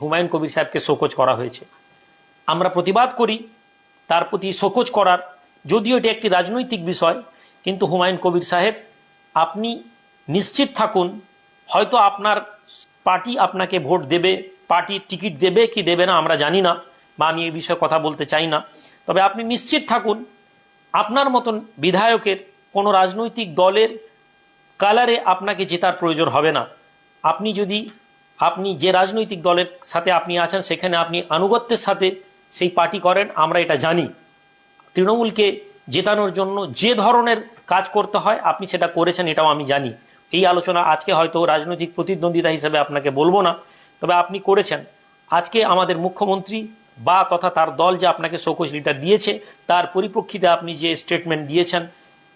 হুমায়ুন কবির সাহেবকে শোকজ করা হয়েছে। আমরা প্রতিবাদ করি, তার প্রতি শোকজ করার, যদিও এটি একটি রাজনৈতিক বিষয়, কিন্তু হুমায়ুন কবির সাহেব, আপনি নিশ্চিত থাকুন, হয়তো আপনার পার্টি আপনাকে ভোট দেবে, পার্টি টিকিট দেবে কি দেবে না আমরা জানি না, বা আমি এই বিষয়ে কথা বলতে চাই না। তবে আপনি নিশ্চিত থাকুন, আপনার মতন বিধায়কের কোনো রাজনৈতিক দলের কালারে আপনাকে জেতার প্রয়োজন হবে না। আপনি যদি আপনি যে রাজনৈতিক দলের সাথে আপনি আছেন, সেখানে আপনি আনুগত্যের সাথে সেই পার্টি করেন, আমরা এটা জানি। তৃণমূলকে জেতানোর জন্য যে ধরনের কাজ করতে হয়, আপনি সেটা করেছেন, এটাও আমি জানি। এই আলোচনা আজকে হয়তো রাজনৈতিক প্রতিদ্বন্দ্বিতা হিসেবে আপনাকে বলব না, তবে আপনি করেছেন। আজকে আমাদের মুখ্যমন্ত্রী বা তথা তার দল যে আপনাকে শোকজ লিটার দিয়েছে, তার পরিপ্রেক্ষিতে আপনি যে স্টেটমেন্ট দিয়েছেন,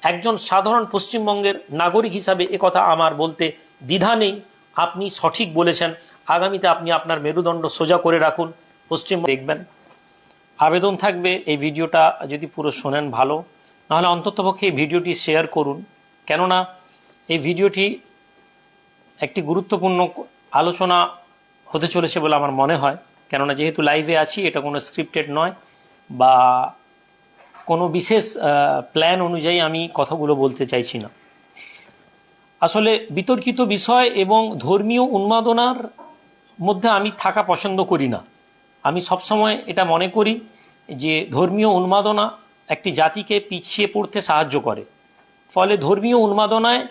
একজন সাধারণ পশ্চিমবঙ্গের নাগরিক হিসাবে কথা আমার বলতে দ্বিধা নেই। আপনি সঠিক বলেছেন। আগামীতে আপনি আপনার মেরুদণ্ড সোজা করে রাখুন। পশ্চিম দেখবেন। আবেদন থাকবে এই ভিডিওটা যদি পুরো শোনেন ভালো, নাহলে অন্ততপক্ষে এই ভিডিওটি শেয়ার করুন। কেননা এই ভিডিওটি একটি গুরুত্বপূর্ণ আলোচনা হতে চলেছে বলে আমার মনে হয়। কেননা যেহেতু লাইভে আছি, এটা কোনো স্ক্রিপ্টেড নয় বা কোনো বিশেষ প্ল্যান অনুযায়ী আমি কথাগুলো বলতে চাইছি না। আসলে বিতর্কিত বিষয় এবং ধর্মীয় উন্মাদনার মধ্যে আমি থাকা পছন্দ করি না। আমি সবসময় এটা মনে করি যে ধর্মীয় উন্মাদনা একটি জাতিকে পিছিয়ে পড়তে সাহায্য করে। ফলে ধর্মীয় উন্মাদনায়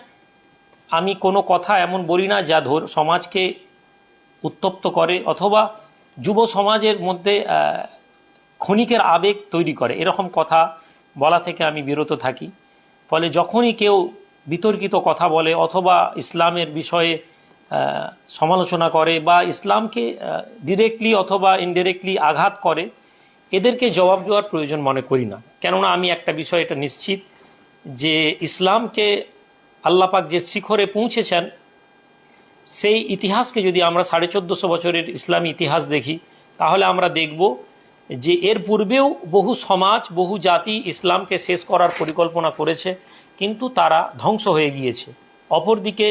আমি কোনো কথা এমন বলি না যা সমাজকে উত্তপ্ত করে অথবা যুব সমাজের মধ্যে ক্ষণিকের আবেগ তৈরি করে। এরকম কথা বলা থেকে আমি বিরত থাকি। ফলে যখনই কেউ বিতর্কিত কথা বলে অথবা ইসলামের বিষয়ে সমালোচনা করে বা ইসলামকে ডিরেক্টলি অথবা ইনডিরেক্টলি আঘাত করে, এদেরকে জবাব দেওয়ার প্রয়োজন মনে করি না। কেননা আমি একটা বিষয়, এটা নিশ্চিত যে ইসলামকে আল্লাপাক যে শিখরে পৌঁছেছেন, সেই ইতিহাসকে যদি আমরা সাড়ে চোদ্দোশো বছরের ইসলামী ইতিহাস দেখি, তাহলে আমরা দেখব যে এর পূর্বেও বহু সমাজ, বহু জাতি ইসলামকে শেষ করার পরিকল্পনা করেছে। কিন্তু তারা ধ্বংস হয়ে গিয়েছে। অপরদিকে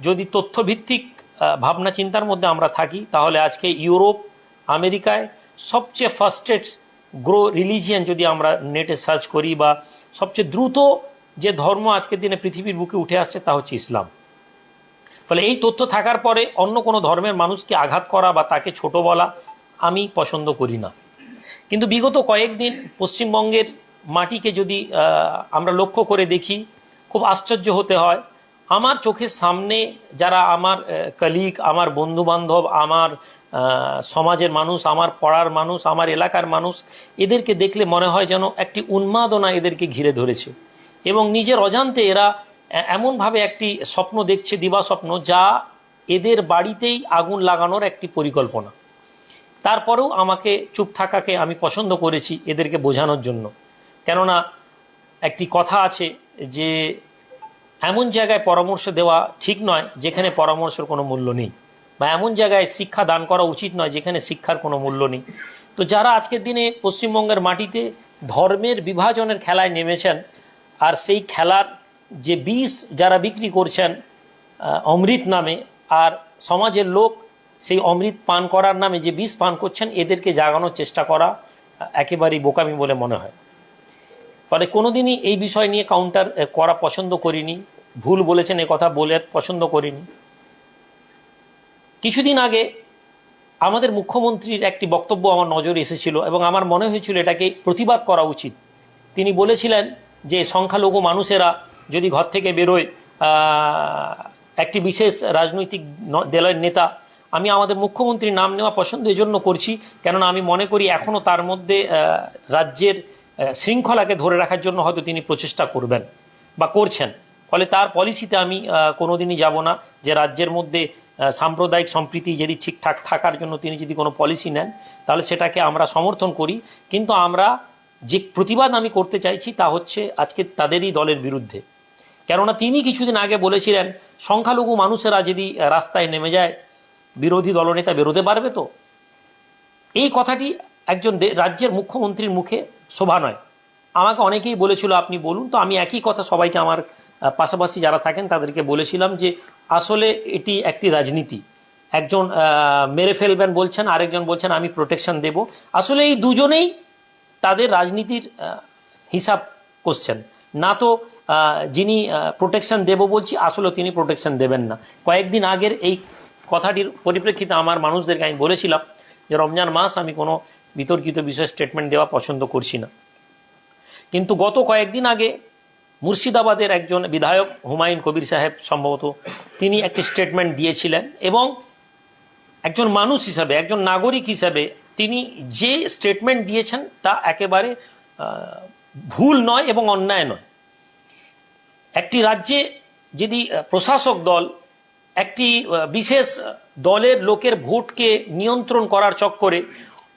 যদি তথ্যভিত্তিক ভাবনা চিন্তার মধ্যে আমরা থাকি, তাহলে আজকে ইউরোপ, আমেরিকায় সবচেয়ে ফার্স্টেড গ্রো রিলিজিয়ান যদি আমরা নেটে সার্চ করি বা সবচেয়ে দ্রুত যে ধর্ম আজকের দিনে পৃথিবীর বুকে উঠে আসছে তা হচ্ছে ইসলাম। ফলে এই তথ্য থাকার পরে অন্য কোনো ধর্মের মানুষকে আঘাত করা বা তাকে ছোট বলা আমি পছন্দ করি না। কিন্তু বিগত কয়েকদিন পশ্চিমবঙ্গের মাটিকে যদি আমরা লক্ষ্য করে দেখি, খুব আশ্চর্য হতে হয়। আমার চোখের সামনে যারা আমার কলিগ আমার বন্ধু বান্ধব আমার সমাজের মানুষ, আমার পড়ার মানুষ, আমার এলাকার মানুষ, এদেরকে দেখলে মনে হয় যেন একটি উন্মাদনা এদেরকে ঘিরে ধরেছে। এবং নিজের অজান্তে এরা এমনভাবে একটি স্বপ্ন দেখছে, দিবা স্বপ্ন, যা এদের বাড়িতেই আগুন লাগানোর একটি পরিকল্পনা। তারপরেও আমাকে চুপ থাকাকে আমি পছন্দ করেছি এদেরকে বোঝানোর জন্য। কেননা একটি কথা আছে যে এমন জায়গায় পরামর্শ দেওয়া ঠিক নয় যেখানে পরামর্শের কোনো মূল্য নেই বা এমন জায়গায় শিক্ষা দান করা উচিত নয় যেখানে শিক্ষার কোনো মূল্য নেই। তো যারা আজকের দিনে পশ্চিমবঙ্গের মাটিতে ধর্মের বিভাজনের খেলায় নেমেছেন আর সেই খেলার যে বিষ যারা বিক্রি করছেন অমৃত নামে আর সমাজের লোক সেই অমৃত পান করার নামে যে বিষ পান করছেন, এদেরকে জাগানোর চেষ্টা করা একেবারেই বোকামি বলে মনে হয়। ফলে কোনোদিনই এই বিষয় নিয়ে কাউন্টার করা পছন্দ করিনি। ভুল বলেছেন, এ কথা বলে পছন্দ করিনি। কিছুদিন আগে আমাদের মুখ্যমন্ত্রীর একটি বক্তব্য আমার নজরে এসেছিল এবং আমার মনে হয়েছিল এটাকে প্রতিবাদ করা উচিত। তিনি বলেছিলেন যে সংখ্যালঘু মানুষেরা যদি ঘর থেকে বেরোয় একটি বিশেষ রাজনৈতিক দলের নেতা, আমি আমাদের মুখ্যমন্ত্রীর নাম নেওয়া পছন্দ এজন্য করছি, কেননা আমি মনে করি এখনও তার মধ্যে রাজ্যের শৃঙ্খলাকে ধরে রাখার জন্য হয়তো তিনি প্রচেষ্টা করবেন বা করছেন। ফলে তার পলিসিতে আমি কোনোদিনই যাব না যে রাজ্যের মধ্যে সাম্প্রদায়িক সম্প্রীতি যদি ঠিকঠাক থাকার জন্য তিনি যদি কোনো পলিসি নেন, তাহলে সেটাকে আমরা সমর্থন করি। কিন্তু আমরা যে প্রতিবাদ আমি করতে চাইছি তা হচ্ছে আজকে তাদেরই দলের বিরুদ্ধে। কেননা তিনি কিছুদিন আগে বলেছিলেন, সংখ্যালঘু মানুষেরা যদি রাস্তায় নেমে যায়, বিরোধী দলনেতা বেরোতে পারবে তো? এই কথাটি একজন রাজ্যের মুখ্যমন্ত্রীর মুখে শোভা নয়। আমাকে অনেকেই বলেছিল, আপনি বলুন। তো আমি একই কথা সবাইকে আমার পাশাপাশি যারা থাকেন তাদেরকে বলেছিলাম যে, আসলে এটি একটি রাজনীতি। একজন মেরে ফেলবেন বলছেন, আরেকজন বলছেন, আমি প্রোটেকশন দেব। আসলে এই দুজনেই তাদের রাজনীতির হিসাব করছেন। না তো যিনি প্রোটেকশন দেব বলছি, আসলে তিনি প্রোটেকশন দেবেন না। কয়েকদিন আগের এই কথাটির পরিপ্রেক্ষিতে আমার মানুষদেরকে আমি বলেছিলাম যে, রমজান মাস আমি কোনো বিতর্কিত বিষয়ে স্টেটমেন্ট দেওয়া পছন্দ করছি না। কিন্তু গত কয়েকদিন আগে মুর্শিদাবাদের একজন বিধায়ক হুমায়ুন কবির সাহেব সম্ভবত তিনি একটি স্টেটমেন্ট দিয়েছিলেন এবং একজন মানুষ হিসাবে, একজন নাগরিক হিসাবে তিনি যে স্টেটমেন্ট দিয়েছেন তা একেবারে ভুল নয় এবং অন্যায় নয়। একটি রাজ্যে যদি প্রশাসক দল একটি বিশেষ দলের লোকের ভোটকে নিয়ন্ত্রণ করার চক্করে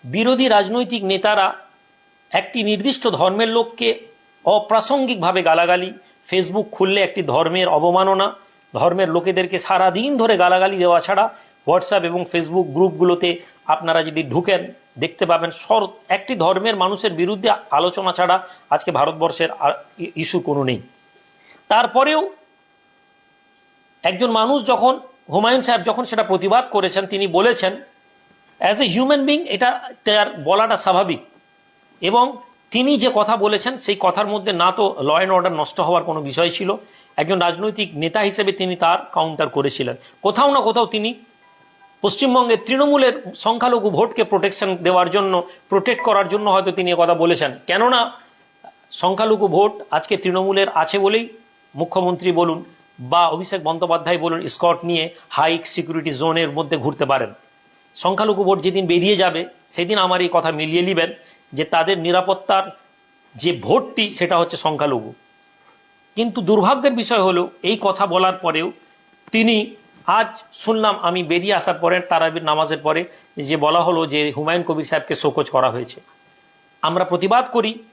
বিরোধী রাজনৈতিক নেতারা একটি নির্দিষ্ট ধর্মের লোককে অপ্রাসঙ্গিকভাবে গালাগালি ফেসবুক খুললে একটি ধর্মের অবমাননা, ধর্মের লোকেদেরকে সারা দিন ধরে গালাগালি দেওয়া ছাড়া হোয়াটসঅ্যাপ এবং ফেসবুক গ্রুপগুলোতে আপনারা যদি ঢুকেন, দেখতে পাবেন সর একটি ধর্মের মানুষের বিরুদ্ধে আলোচনা ছাড়া আজকে ভারতবর্ষের ইস্যু কোনো নেই। তারপরেও একজন মানুষ যখন হুমায়ুন সাহেব যখন সেটা প্রতিবাদ করেছেন, তিনি বলেছেন অ্যাজ এ হিউম্যান বিং এটা তার বলাটা স্বাভাবিক। এবং তিনি যে কথা বলেছেন, সেই কথার মধ্যে না তো ল অ্যান্ড অর্ডার নষ্ট হওয়ার কোনো বিষয় ছিল। একজন রাজনৈতিক নেতা হিসেবে তিনি তার কাউন্টার করেছিলেন। কোথাও না কোথাও তিনি পশ্চিমবঙ্গের তৃণমূলের সংখ্যালঘু ভোটকে প্রোটেকশন দেওয়ার জন্য প্রোটেক্ট করার জন্য হয়তো তিনি কথা বলেছেন। কেননা, সংখ্যালঘু ভোট আজকে তৃণমূলের আছে বলেই মুখ্যমন্ত্রী বলুন বা অভিষেক বন্দ্যোপাধ্যায় বলুন, স্কট নিয়ে হাইক সিকিউরিটি জোনের মধ্যে ঘুরতে পারেন। সংখ্যালঘু ভোট যেদিন বেরিয়ে যাবে, সেদিন আমার এই কথা মিলিয়ে নেবেন যে তাদের নিরাপত্তার যে ভোটটি, সেটা হচ্ছে সংখ্যালঘু। কিন্তু দুর্ভাগ্যের বিষয় হলো, এই কথা বলার পরেও তিনি আজ শুনলাম আমি বেরিয়ে আসার পরে, তারাবির নামাজের পরে যে বলা হলো যে হুমায়ুন কবির সাহেবকে শোকজ করা হয়েছে। আমরা প্রতিবাদ করি,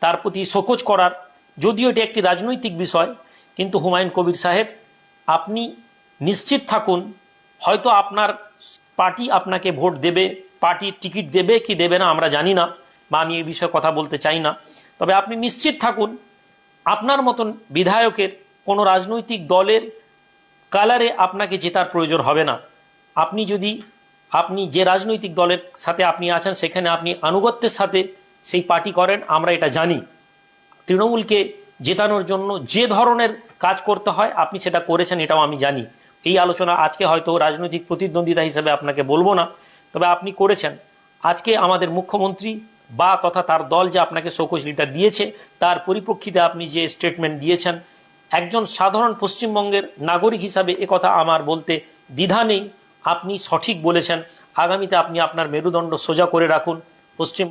তার প্রতি শোকজ করার, যদিও এটি একটি রাজনৈতিক বিষয়, কিন্তু হুমায়ুন কবির সাহেব, আপনি নিশ্চিত থাকুন, হয়তো আপনার পার্টি আপনাকে ভোট দেবে পার্টির টিকিট দেবে কি দেবে না আমরা জানি না বা আমি এই বিষয়ে কথা বলতে চাই না। তবে আপনি নিশ্চিত থাকুন, আপনার মতন বিধায়কের কোনো রাজনৈতিক দলের কালারে আপনাকে জেতার প্রয়োজন হবে না। আপনি যদি, আপনি যে রাজনৈতিক দলের সাথে আপনি আছেন, সেখানে আপনি আনুগত্যের সাথে সেই পার্টি করেন, আমরা এটা জানি। তৃণমূলকে জেতানোর জন্য যে ধরনের কাজ করতে হয়, আপনি সেটা করেছেন, এটাও আমি জানি। এই আলোচনা আজকে হয়তো রাজনৈতিক প্রতিদ্বন্দ্বিতা হিসেবে আপনাকে বলব না, তবে আপনি করেছেন। আজকে আমাদের মুখ্যমন্ত্রী বা তথা তার দল যে আপনাকে শোকজ লিটার দিয়েছে, তার পরিপ্রেক্ষিতে আপনি যে স্টেটমেন্ট দিয়েছেন, একজন সাধারণ পশ্চিমবঙ্গের নাগরিক হিসাবে কথা আমার বলতে দ্বিধা নেই। আপনি সঠিক বলেছেন। আগামীতে আপনি আপনার মেরুদণ্ড সোজা করে রাখুন। পশ্চিম